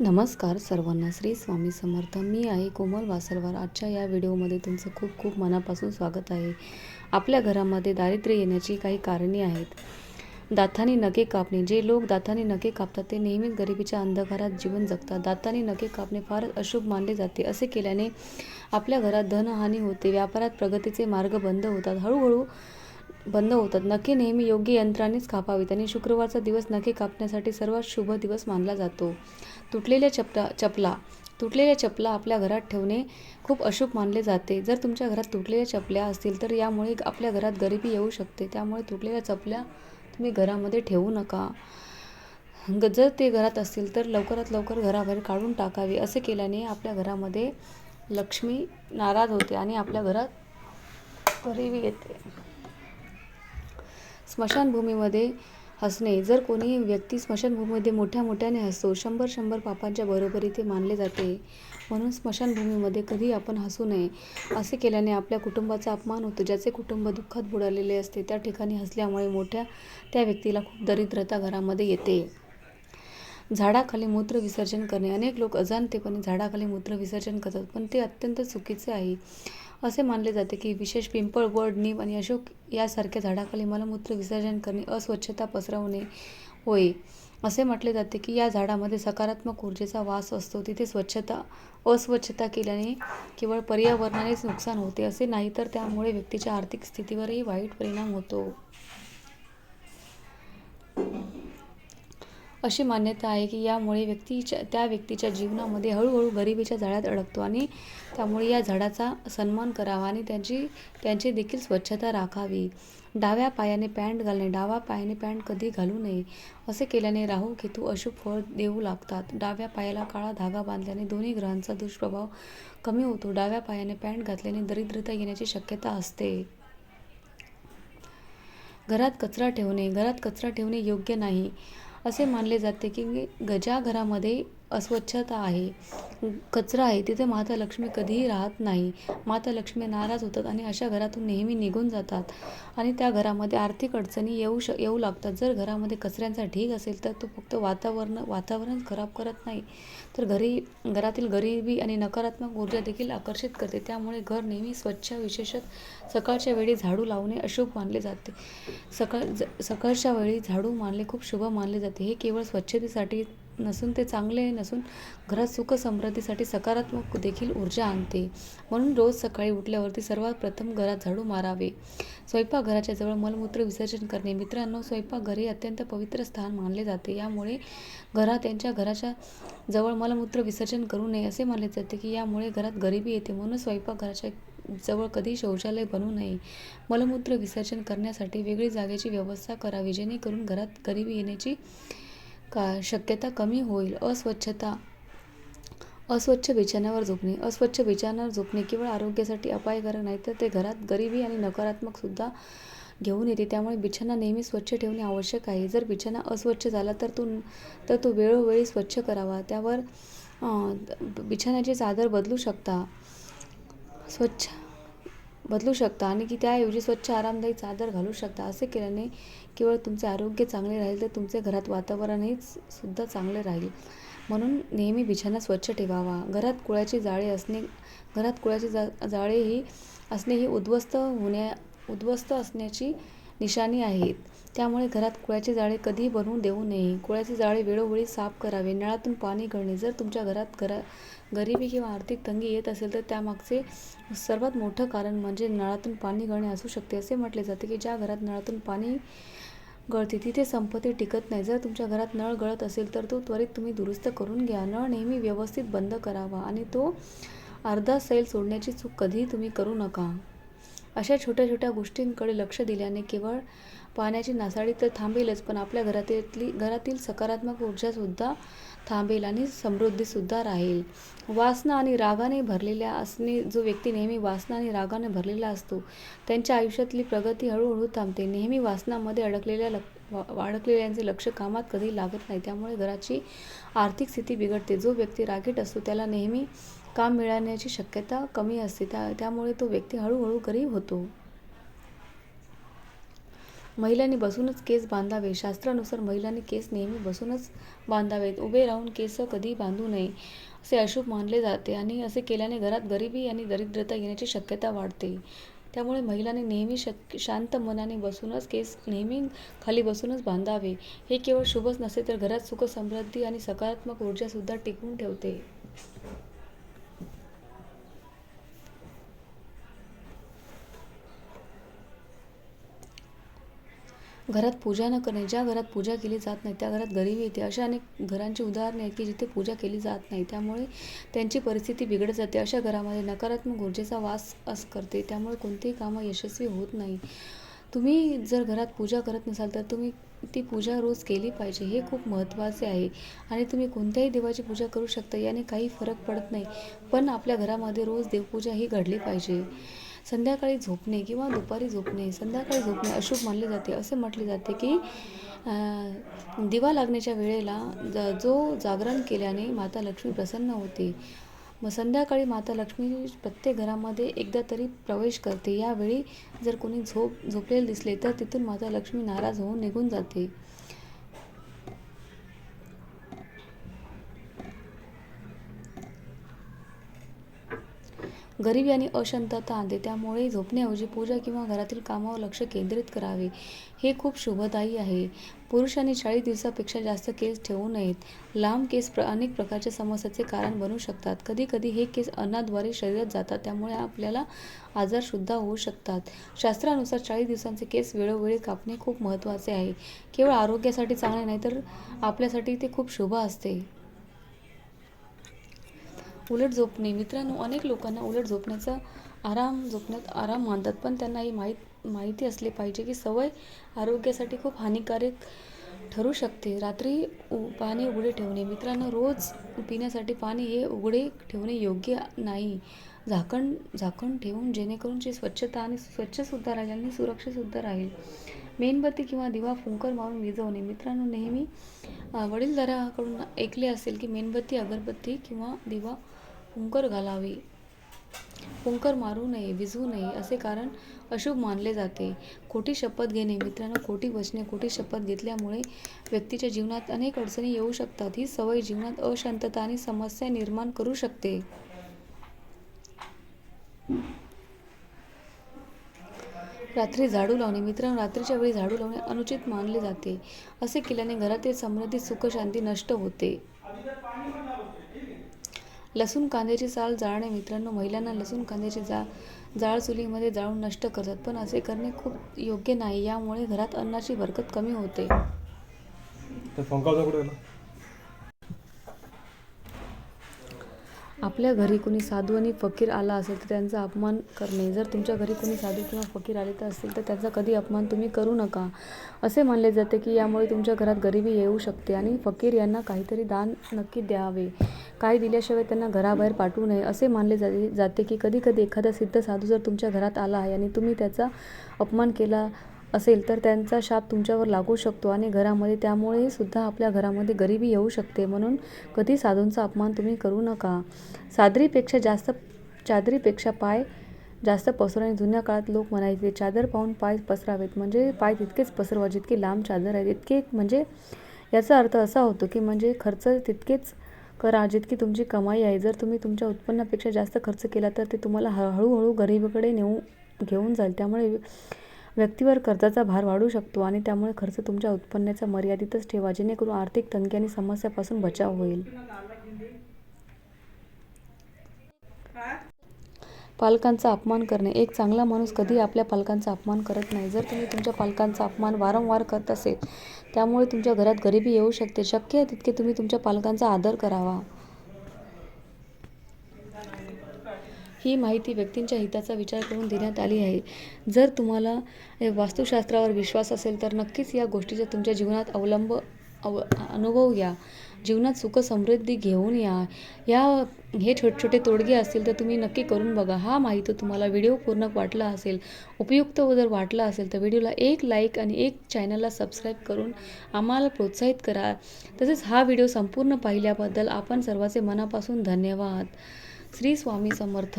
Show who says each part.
Speaker 1: नमस्कार सर्वांना. श्री स्वामी समर्थ. मी आहे कोमल वासलवार आजच्या या व्हिडिओमध्ये तुमचं खूप खूप मनापासून स्वागत आहे. आपल्या घरामध्ये दारिद्र्य येण्याची काही कारणे आहेत. दाताने नखे कापणे. जे लोक दाताने नखे कापतात ते नेहमीच गरिबीच्या अंधकारात जीवन जगतात. दाताने नखे कापणे फारच अशुभ मानले जाते. असे केल्याने आपल्या घरात धनहानी होते व्यापारात प्रगतीचे मार्ग बंद होतात हळूहळू बंद होतात. नखे नेहमी योग्य यंत्रानेच कापावीत आणि शुक्रवारचा दिवस नखे कापण्यासाठी सर्वात शुभ दिवस मानला जातो. तुटलेल्या चपला चपला तुटलेल्या चपला आपल्या घरात ठेवणे खूप अशुभ मानले जाते. जर तुमच्या घरात तुटलेल्या चपल्या असतील तर यामुळे आपल्या घरात गरिबी येऊ शकते. त्यामुळे तुटलेल्या चपल्या तुम्ही घरामध्ये ठेवू नका. ग जर ते घरात असतील तर लवकरात लवकर घराबाहेर काढून टाकावे. असे केल्याने आपल्या घरामध्ये लक्ष्मी नाराज होते आणि आपल्या घरात गरिबी येते. स्मशानभूमीमध्ये हसणे. जर कोणी व्यक्ती स्मशानभूमीमध्ये मोठ्या मोठ्याने हसतो शंभर शंभर पापांच्या बरोबरी ते मानले जाते. म्हणून स्मशानभूमीमध्ये कधी आपण हसू नये. असे केल्याने आपल्या कुटुंबाचा अपमान होतो. ज्याचे कुटुंब दुःखात बुडालेले असते त्या ठिकाणी हसल्यामुळे मोठ्या त्या व्यक्तीला खूप दरिद्रता घरामध्ये येते. झाडाखाली मूत्र विसर्जन करणे. अनेक लोक अजाणतेपणे झाडाखाली मूत्र विसर्जन करतात पण ते अत्यंत चुकीचे आहे. असे मानले जाते की विशेष पिंपळ वड नीम आणि अशोक यासारख्या झाडाखाली मलमूत्र विसर्जन करणे अस्वच्छता पसरवणे होय. असे म्हटले जाते की या झाडामध्ये सकारात्मक ऊर्जेचा वास असतो. तिथे स्वच्छता अस्वच्छता केल्याने केवळ पर्यावरणानेच नुकसान होते असे नाही तर त्यामुळे व्यक्तीच्या आर्थिक स्थितीवरही वाईट परिणाम होतो. अशी मान्यता आहे की यामुळे व्यक्तीच्या त्या व्यक्तीच्या जीवनामध्ये हळूहळू गरिबीच्या जाळ्यात अडकतो आणि त्यामुळे या झाडाचा सन्मान करावा आणि त्यांची त्यांची देखील स्वच्छता राखावी. डाव्या पायाने पॅन्ट घालणे डाव्या पायाने पॅन्ट कधी घालू नये असे केल्याने राहू केतू अशुभ फळ देऊ लागतात. डाव्या पायाला काळा धागा बांधल्याने दोन्ही ग्रहांचा दुष्प्रभाव कमी होतो. डाव्या पायाने पॅन्ट घातल्याने दरिद्रता येण्याची शक्यता असते. घरात कचरा ठेवणे घरात कचरा ठेवणे योग्य नाही असे मानले जाते की ग ज्या घरामध्ये अस्वच्छता आहे. कचरा आहे. तिथे माता लक्ष्मी कधीही राहत नाही. माता लक्ष्मी नाराज होतात आणि अशा घरातून नेहमी निघून जातात. आणि त्या घरामध्ये आर्थिक अडचणी येऊ श येऊ लागतात. जर घरामध्ये कचऱ्यांचा ढीग असेल तर तो फक्त वातावरण वातावरण खराब करत नाही. तर घरी घरातील गरिबी आणि नकारात्मक ऊर्जा देखील आकर्षित करते. त्यामुळे घर नेहमी स्वच्छ विशेषत सकाळच्या वेळी झाडू लावणे अशुभ मानले जाते. सकाळ ज सकाळच्या वेळी झाडू मानले खूप शुभ मानले जाते. हे केवळ स्वच्छतेसाठी नसून ते चांगले नसून घरात सुख समृद्धीसाठी सकारात्मक देखील ऊर्जा आणते. म्हणून रोज सकाळी उठल्यावरती सर्वात प्रथम घरात झाडू मारावे. स्वयंपाकघराच्या जवळ मलमूत्र विसर्जन करणे. मित्रांनो स्वयंपाकघर हे अत्यंत पवित्र स्थान मानले जाते. यामुळे घरात त्यांच्या घराच्या जवळ मलमूत्र विसर्जन करू नये असे मानले जाते की यामुळे घरात गरिबी येते. म्हणून स्वयंपाकघराच्या जवळ कधी शौचालय बनू नये. मलमूत्र विसर्जन करण्यासाठी वेगळी जागेची व्यवस्था करावी जेणेकरून घरात गरिबी येण्याची का शक्यता कमी होईल. अस्वच्छता अस्वच्छ बिछाण्यावर झोपणे. अस्वच्छ बिछाण्यावर झोपणे केवळ आरोग्यासाठी अपायकारक नाही तर ते घरात गरिबी आणि नकारात्मकसुद्धा घेऊन येते. त्यामुळे बिछाना नेहमी स्वच्छ ठेवणे आवश्यक आहे. जर बिछाना अस्वच्छ झाला तर तो तर तो वेळोवेळी स्वच्छ करावा. त्यावर बिछाण्याची चादर बदलू शकता. स्वच्छ बदलू शकता आणि की त्याऐवजी स्वच्छ आरामदायी चादर घालू शकता. असे केल्याने केवळ तुमचे आरोग्य चांगले राहील तर तुमचे घरात वातावरणही सुद्धा चांगले राहील. म्हणून नेहमी बिछाना स्वच्छ ठेवावा. घरात कुळाची जाळे असणे घरात कुळाची जा जाळे ही असणे ही उद्ध्वस्त होण्या उद्ध्वस्त असण्याची निशाणी आहेत. त्यामुळे घरात कुळ्याचे जाळे कधीही बनवून देऊ नये. कुळाचे जाळे वेळोवेळी साफ करावे. नळातून पाणी गळणे जर तुमच्या घरात घरा गरिबी किंवा आर्थिक तंगी येत असेल तर त्यामागचे सर्वात मोठं कारण म्हणजे नळातून पाणी गळणे असू शकते. असे म्हटले जाते की ज्या घरात नळातून पाणी गळते तिथे संपत्ती टिकत नाही. जर तुमच्या घरात नळ गळत असेल तर तो त्वरित तुम्ही दुरुस्त करून घ्या. नळ नेहमी व्यवस्थित बंद करावा आणि तो अर्धा सैल सोडण्याची चूक कधीही तुम्ही करू नका. अशा छोट्या छोट्या गोष्टींकडे लक्ष दिल्याने केवळ पाण्याची नासाडी तर थांबेलच पण आपल्या घरातील घरातील सकारात्मक ऊर्जासुद्धा थांबेल आणि समृद्धीसुद्धा राहील. वासना आणि रागाने भरलेल्या असणे जो व्यक्ती नेहमी वासना आणि रागाने भरलेला असतो त्यांच्या आयुष्यातली प्रगती हळूहळू थांबते. नेहमी वासनामध्ये अडकलेल्या लक अडकलेल्यांचे लक्ष कामात कधी लागत नाही त्यामुळे घराची आर्थिक स्थिती बिघडते. जो व्यक्ती रागीट असतो त्याला नेहमी काम मिळण्याची शक्यता कमी असते. त्या त्यामुळे तो व्यक्ती हळूहळू गरीब होतो. महिलांनी बसूनच केस बांधावे. शास्त्रानुसार महिलांनी केस नेहमी बसूनच बांधावेत. उभे राहून केस कधी बांधू नये असे अशुभ मानले जाते आणि असे केल्याने घरात गरिबी आणि दरिद्रता येण्याची शक्यता वाढते. त्यामुळे महिलांनी नेहमी शक शांत मनाने बसूनच केस नेहमी खाली बसूनच बांधावे. हे केवळ शुभच नसते तर घरात सुख समृद्धी आणि सकारात्मक ऊर्जासुद्धा टिकवून ठेवते. घरात पूजा न करणे ज्या घरात पूजा केली जात नाही त्या घरात गरिबी येते. अशा अनेक घरांची उदाहरणे आहेत की जिथे पूजा केली जात नाही त्यामुळे त्यांची परिस्थिती बिघडत जाते. अशा घरामध्ये नकारात्मक ऊर्जेचा वास अस करते त्यामुळे कोणतेही कामं यशस्वी होत नाही. तुम्ही जर घरात पूजा करत नसाल तर तुम्ही ती पूजा रोज केली पाहिजे हे खूप महत्त्वाचे आहे. आणि तुम्ही कोणत्याही देवाची पूजा करू शकता याने काही फरक पडत नाही. पण आपल्या घरामध्ये रोज देवपूजा ही घडली पाहिजे. संध्याकाळी झोपणे किंवा दुपारी झोपणे संध्याकाळी झोपणे अशुभ मानले जाते. असे म्हटले जाते की दिवा लागण्याच्या वेळेला ज जो जागरण केल्याने माता लक्ष्मी प्रसन्न होते. मग संध्याकाळी माता लक्ष्मी प्रत्येक घरामध्ये एकदा तरी प्रवेश करते. यावेळी जर कोणी झोप झोपलेले दिसले तर तिथून माता लक्ष्मी नाराज होऊन निघून जाते. गरिबी आणि अशांतता आणते. त्यामुळे झोपण्याऐवजी पूजा किंवा घरातील कामावर लक्ष केंद्रित करावे. हे खूप शुभदायी आहे. पुरुषांनी चाळीस दिवसापेक्षा जास्त केस ठेवू नयेत. लांब केस प्र अनेक प्रकारच्या समस्याचे कारण बनू शकतात. कधीकधी हे केस अन्नाद्वारे शरीरात जातात. त्यामुळे आपल्याला आजारसुद्धा होऊ शकतात. शास्त्रानुसार चाळीस दिवसांचे केस वेळोवेळी कापणे खूप महत्त्वाचे आहे. केवळ आरोग्यासाठी चांगले नाही तर आपल्यासाठी ते खूप शुभ असते. उलट झोपणे मित्रांनो अनेक लोकांना उलट झोपण्याचा आराम झोपण्यात आराम मानतात पण त्यांना ही माहीत माहिती असली पाहिजे की सवय आरोग्यासाठी खूप हानिकारक ठरू शकते. रात्री उ पाणी उघडे ठेवणे. मित्रांनो रोज पिण्यासाठी पाणी हे उघडे ठेवणे योग्य नाही. झाकण झाकण ठेवून जेणेकरून जे स्वच्छता आणि स्वच्छसुद्धा राहील आणि सुरक्षितसुद्धा राहील. मेणबत्ती किंवा दिवा फुंकर मारून विझवणे. मित्रांनो नेहमी वडीलधाऱ्याकडून ऐकले असेल की मेणबत्ती अगरबत्ती किंवा दिवा फुंकर घालावे. फुंकर मारू नये विजवू नये असे कारण अशुभ मानले जाते. खोटी शपथ घेणे. मित्रांनो खोटी वचने खोटी शपथ घेतल्यामुळे व्यक्तीच्या जीवनात अनेक अडचणी येऊ शकतात. ही सवय जीवनात अशांतता आणि समस्या निर्माण करू शकते. रात्री झाडू लावणे मित्रांनो रात्रीच्या वेळी झाडू लावणे अनुचित मानले जाते. असे केल्याने घरातील समृद्धी सुखशांती नष्ट होते. लसूण कांद्याची साल जाळणे मित्रांनो महिलांना लसूण कांद्याची जा जाळ चुलीमध्ये जाळून नष्ट करतात पण असे करणे खूप योग्य नाही यामुळे घरात अन्नाची बरकत कमी होते. आपल्या घरी कोणी साधू आणि फकीर आला असेल तर त्यांचा अपमान करणे. जर तुमच्या घरी कोणी साधू किंवा फकीर आले तर असेल तर त्यांचा कधी अपमान तुम्ही करू नका. असे मानले जाते की यामुळे तुमच्या घरात गरिबी येऊ शकते आणि फकीर यांना काहीतरी दान नक्की द्यावे. काही दिल्याशिवाय त्यांना घराबाहेर पाठवू नये. असे मानले जाते जाते की कधी कधी एखादा सिद्ध साधू जर तुमच्या घरात आला आहे आणि तुम्ही त्याचा अपमान केला असेल तर त्यांचा शाप तुमच्यावर लागू शकतो आणि घरामध्ये त्यामुळे सुद्धा आपल्या घरामध्ये गरिबी येऊ शकते. म्हणून कधी साधूंचा अपमान तुम्ही करू नका. सादरीपेक्षा जास्त चादरीपेक्षा पाय जास्त पसरवणे जुन्या काळात लोक म्हणायचे चादर पाहून पाय पसरावेत. म्हणजे पाय तितकेच पसरवा जितकी लांब चादर आहे तितके म्हणजे याचा अर्थ असा होतो की म्हणजे खर्च तितकेच करा जितकी तुमची कमाई आहे. जर तुम्ही तुमच्या उत्पन्नापेक्षा जास्त खर्च केला तर ते तुम्हाला हळूहळू गरिबीकडे नेऊ घेऊन जाईल. त्यामुळे व्यक्तीवर कर्जाचा भार वाढू शकतो आणि त्यामुळे खर्च तुमच्या उत्पन्नाच्या मर्यादितच ठेवा जेणेकरून आर्थिक तंगी आणि समस्यापासून बचाव होईल. पालकांचा अपमान करणे. एक चांगला माणूस कधी आपल्या पालकांचा अपमान करत नाही. जर तुम्ही तुमच्या पालकांचा अपमान वारंवार करत असेल त्यामुळे तुमच्या घरात गरिबी येऊ शकते. शक्य आहे तितके तुम्ही तुमच्या पालकांचा आदर करावा. ही माहिती व्यक्तींच्या हिताचा विचार करून देण्यात आली आहे. जर तुम्हाला वास्तुशास्त्रावर विश्वास असेल तर नक्कीच या गोष्टीचा तुमच्या जीवनात अवलंब अव अनुभव घ्या. जीवनात सुख समृद्धी घेऊन या. या हे छोटे छोटे तोडगे असतील तर तुम्ही नक्की करून बघा. हा माहिती तुम्हाला व्हिडिओ पूर्ण वाटला असेल उपयुक्त जर वाटला असेल तर व्हिडिओला एक लाईक आणि एक चॅनलला सबस्क्राईब करून आम्हाला प्रोत्साहित करा. तसेच हा व्हिडिओ संपूर्ण पाहिल्याबद्दल आपण सर्वांचे मनापासून धन्यवाद. श्री स्वामी समर्थ